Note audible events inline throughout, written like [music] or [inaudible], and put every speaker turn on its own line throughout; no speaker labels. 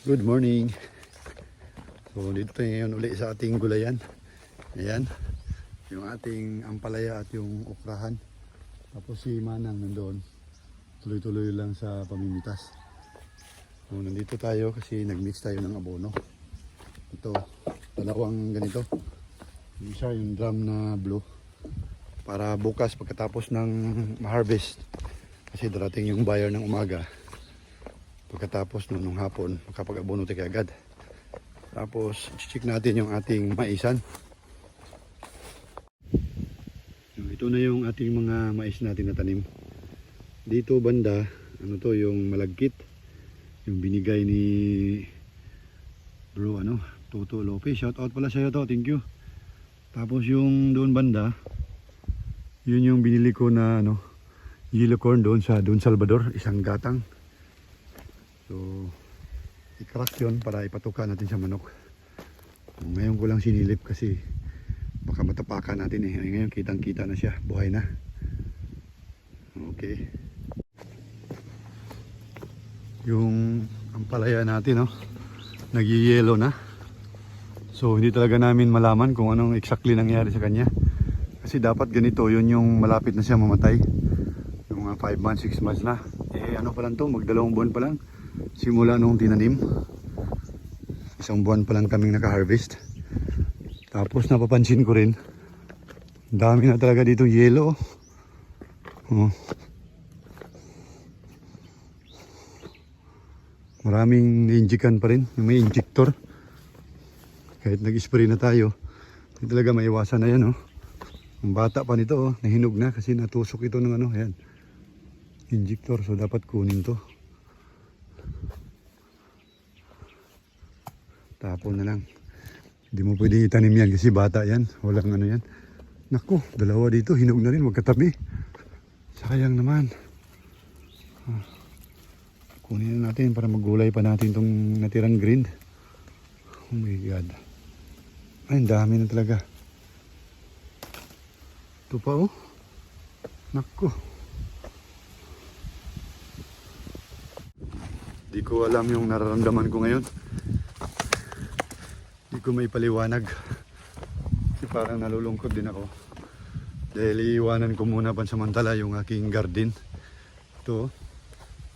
Good morning. So dito tayo ngayon uli sa ating gulayan. Ayan. Yung ating ampalaya at yung okrahan. Tapos si Manang nandoon. Tuloy-tuloy lang sa pamimitas. So nandito tayo kasi nag-mix tayo ng abono. Ito, dalawang ganito. Yung Isa yung drum na blue. Para bukas pagkatapos ng ma-harvest. Kasi darating yung buyer ng umaga. Pagkatapos nun, nung hapon, makapag-abono tayo agad. Tapos, check natin yung ating maisan. Ito na yung ating mga mais natin na tanim. Dito banda, ano to, yung malagkit. Yung binigay ni bro, ano, Toto Lopez. Shout out pala sa'yo to, thank you. Tapos yung doon banda, yun yung binili ko na, ano, yellow corn doon sa Don Salvador, isang gatang. So, i-crack yun para ipatuka natin sa manok. Ngayon ko lang sinilip kasi baka matapakan natin eh. Ngayon kitang kita na siya. Buhay na. Okay. Yung ampalaya natin, no? Nag-yellow na. So, hindi talaga namin malaman kung anong exactly nangyari sa kanya. Kasi dapat ganito, yun yung malapit na siya mamatay. Yung mga 5 months, 6 months na. Eh, ano pa lang to, magdalawang buwan pa lang simula nung tinanim isang buwan pa lang kaming naka-harvest. Tapos napapansin ko rin dami na talaga dito yellow oh. maraming na-injikan pa rin may injector. Kahit nag-spray na tayo hindi talaga maiwasan. Na yan oh. ang bata pa nito oh, nahinog na kasi natusok ito ng ano ayan injector. So dapat kunin to Tapon na lang. Hindi mo pwede itanim yan kasi bata yan. Walang ano yan. Naku, dalawa dito. Hinog na rin. Magkatabi. Sayang naman. Ah. Kunin na natin para magulay pa natin tong natirang green. Oh my God. Ay, dami na talaga. Ito pa oh. Naku. Di ko alam yung nararamdaman ko ngayon. Hindi ko may paliwanag. Kasi parang nalulungkot din ako. Dahil iiwanan ko muna pansamantala yung aking garden. Ito.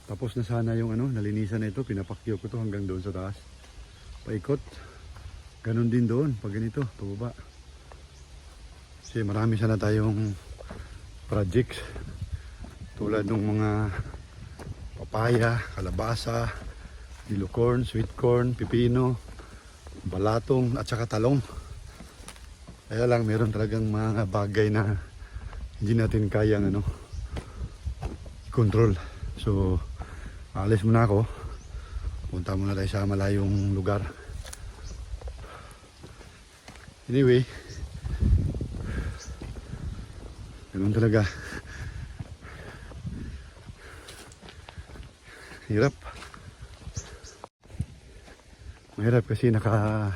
Tapos na sana yung ano, nalinisan na ito. Pinapakyo ko to hanggang doon sa taas. Paikot. Ganon din doon. Pag ganito, pababa. Kasi marami sana tayong projects. Tulad ng mga papaya, kalabasa, yellow corn, sweet corn, pipino, balatong at saka talong. Kaya lang meron talagang mga bagay na hindi natin kayang ano control. So alis muna ako. Punta muna tayo sa malayong lugar. Anyway, ganun talaga. Hirap. Mahirap kasi naka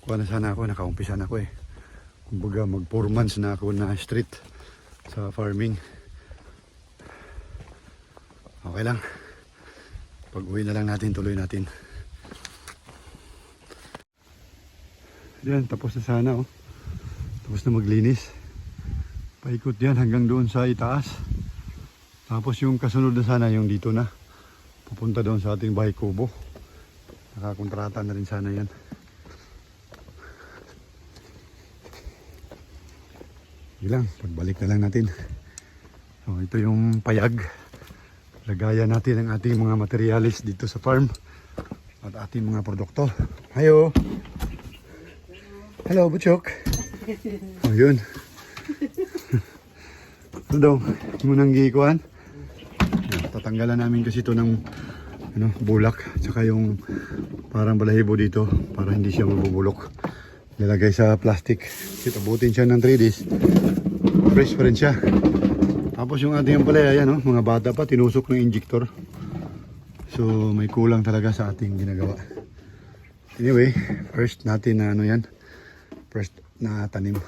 kuha na sana ako, nakaumpisa na ako eh. Kumbaga mag 4 months na ako na street sa farming. Okay lang. Pag uwi na lang natin, tuloy natin. Yan, tapos na sana oh. Tapos na maglinis. Paikot yan hanggang doon sa itaas. Tapos yung kasunod na sana yung dito na. Pupunta doon sa ating bahay kubo. Nakakontrata na rin sana yan. Yun lang, pagbalik na lang natin. So, ito yung payag. Lagayan natin ang ating mga materialis dito sa farm. At ating mga produkto. Hayo! Hello, Butchok! Oh, yun. [laughs] Ito daw, munang gikuhan. Tatanggalan namin kasi ito ng ano, bulak. Tsaka yung parang balahibo dito para hindi siya mabubulok. Lalagay sa plastic. Kasi abutin siya ng 3 days. Fresh pa rin siya. Tapos yung ating palaya, yan, oh, mga bata pa, tinusok ng injector. So may kulang talaga sa ating ginagawa. Anyway, first natin na ano yan. First na tanim.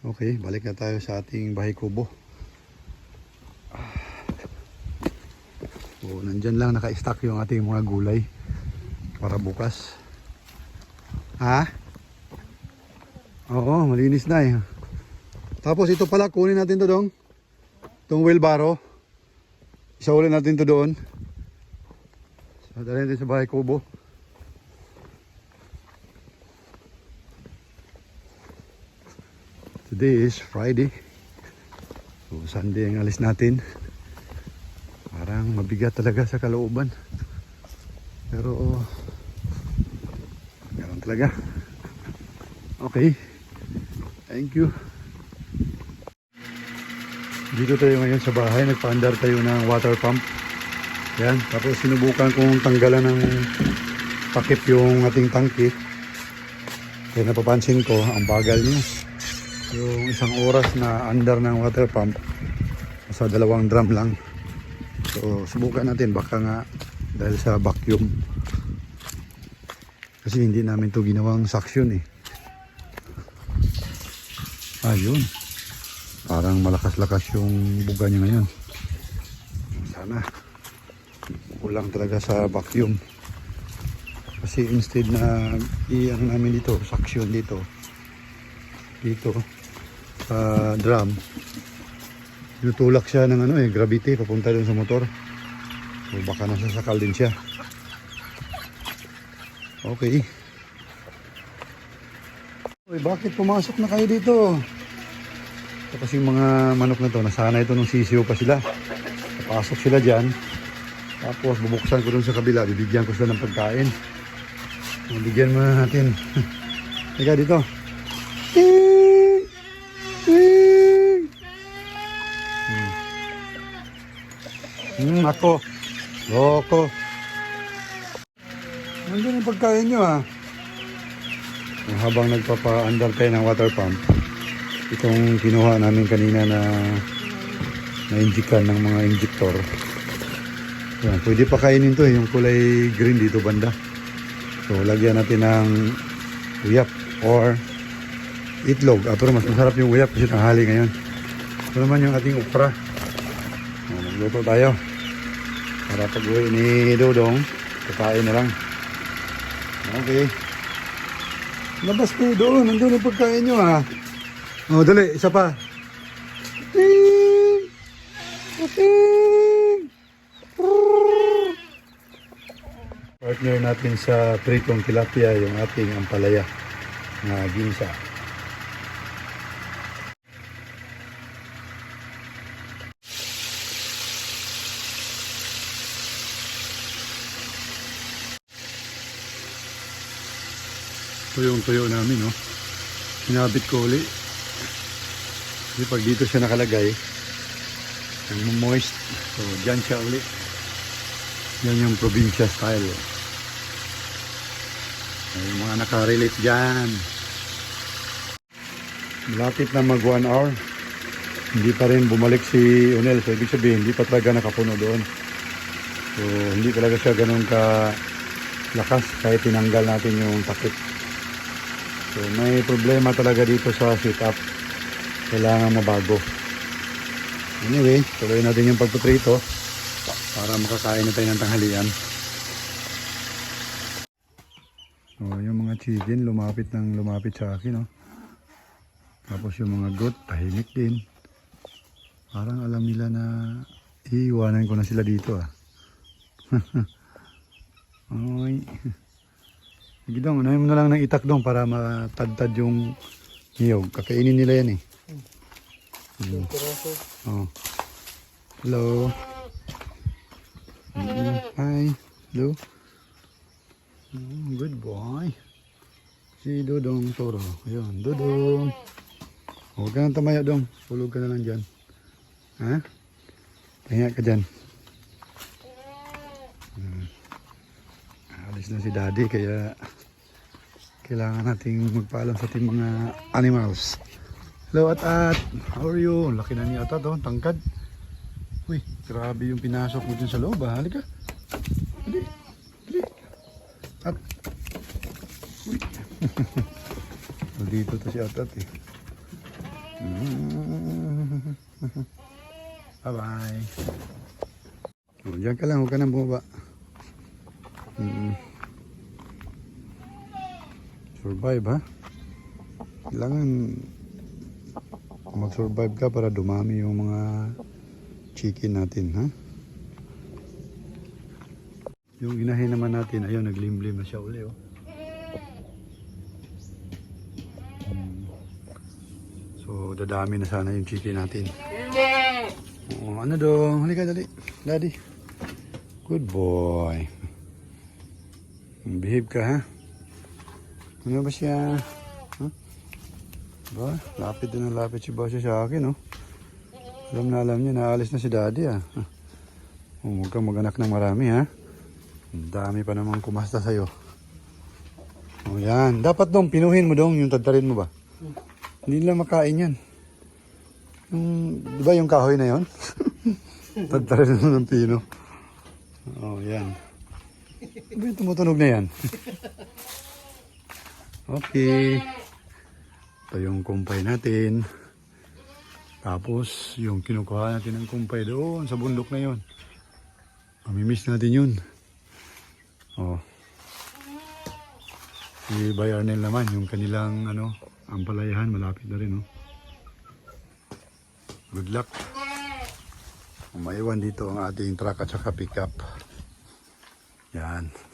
Okay, balik na tayo sa ating bahay kubo. So, nandyan lang naka-stack yung ating mga gulay para bukas. Ha? Oo, malinis na eh. Tapos ito pala, kunin natin to dong. Itong wheelbarrow. Isaulin natin to doon. So, dalhin natin sa bahay kubo. Today is Friday. So, Sunday ang alis natin. Parang mabigat talaga sa kalooban. Pero, oh, ganun talaga. Okay. Thank you. Dito tayo ngayon sa bahay. Nagpa-andar tayo ng water pump. Yan. Tapos sinubukan kong tanggalan ng takip yung ating tangke. Kaya napapansin ko, ang bagal niya. Yung isang oras na under ng water pump, sa dalawang drum lang. So, subukan natin. Baka nga dahil sa vacuum. Kasi hindi namin to ginawang suction eh. Ayun. Parang malakas-lakas yung buga niya ngayon. Sana. Kulang talaga sa vacuum. Kasi instead na i-ano namin dito, suction dito. Dito sa drum. Tinutulak siya ng ano eh, gravity papunta doon sa motor. So baka nasasakal din siya. Okay. Uy, bakit pumasok na kayo dito? Ito kasi mga manok na to, nasanay ito nung sisiyo pa sila. Papasok sila dyan. Tapos bubuksan ko dun sa kabila, bibigyan ko sila ng pagkain. So, Bigyan muna natin. [laughs] Ika dito. Ting! Ting! Hmm. Hmm, ako. Loko. Nandun yung pagkain nyo ah. Habang nagpapa-under tayo ng water pump, itong kinuha namin kanina na na-injikan ng mga injector. Yan, pwede pa kainin to eh, yung kulay green dito banda. So, lagyan natin ng uyap or itlog. Ah, pero mas masarap yung uyap kasi tanghali ngayon. Ito naman yung ating ukra. Magluto tayo. Para pag uwi ni Dodong, kakain na lang. Okay. Labas kayo doon. Nandun yung pagkain nyo ha. O, dali. Isa pa. Ting! Ting! Partner natin sa pritong tilapia yung ating ampalaya na ginsa. Tuyong-tuyo namin, no? Sinabit ko uli. Kasi pag dito siya nakalagay, ang moist. So, dyan siya uli. Yan yung probinsya style. May mga nakarelate dyan. Malapit na mag one hour. Hindi pa rin bumalik si Unel. So, ibig sabihin, hindi pa talaga nakapuno doon. So, hindi talaga siya ganun ka lakas kahit tinanggal natin yung takip. So may problema talaga dito sa setup. Kailangan mabago. Anyway, tuloy natin yung pagpuprito para makakain na tayo ng tanghalian. So yung mga chicken lumapit ng lumapit sa akin. No? Tapos yung mga goat tahimik din. Parang alam nila na iiwanan ko na sila dito ah. [laughs] Ay. Sige dong, unahin mo na lang ng itak dong para matadtad yung niyog. Kakainin nila yan eh. Mm. Oh. Hello. Mm, Hi. Hello. Mm, good boy. Si Dodong Toro. Ayun, Dodong. Huwag ka nang tamaya dong. Tulog ka na lang dyan. Ha? Pahinga ka dyan. Alis na si daddy kaya kailangan nating magpaalam sa ating mga animals. Hello Atat! How are you? Laki na ni Atat oh, tangkad. Uy, grabe yung pinasok mo dyan sa loob ah. Halika. Hali. Hali. At. Uy. [laughs] Dito to si Atat eh. Mm. [laughs] Bye bye. Oh, diyan ka lang, huwag ka nang bumaba. Mm -hmm. Survive, ha? Kailangan mag-survive ka para dumami yung mga chicken natin, ha? Yung inahin naman natin, ayun, naglimlim na siya uli, oh. Mm. So, dadami na sana yung chicken natin. Oo, ano dong? Halika, dali. Daddy. Good boy. Behave ka, ha? Ano ba siya? Ba, lapit din ang lapit si Basya sa akin, oh. Alam na alam niya, naalis na si Daddy, ah. Oh, huwag kang maganak ng marami, ha? Ang dami pa namang kumasta sa'yo. Oh, yan. Dapat dong, pinuhin mo dong, yung tadtarin mo ba? Hindi nila makain yan. Yung, di ba yung kahoy na yon? [laughs] Tadtarin mo ng pino. Oh, yan. Ba yung tumutunog na yan? [laughs] okay. Ito yung kumpay natin. Tapos, yung kinukuha natin ng kumpay doon sa bundok na yon. Mamimiss natin yun. Oh. Si Bay Arnel naman, yung kanilang ano, ampalayahan, malapit na rin. Oh. Good luck. Maiwan dito ang ating truck at saka pickup. Yan.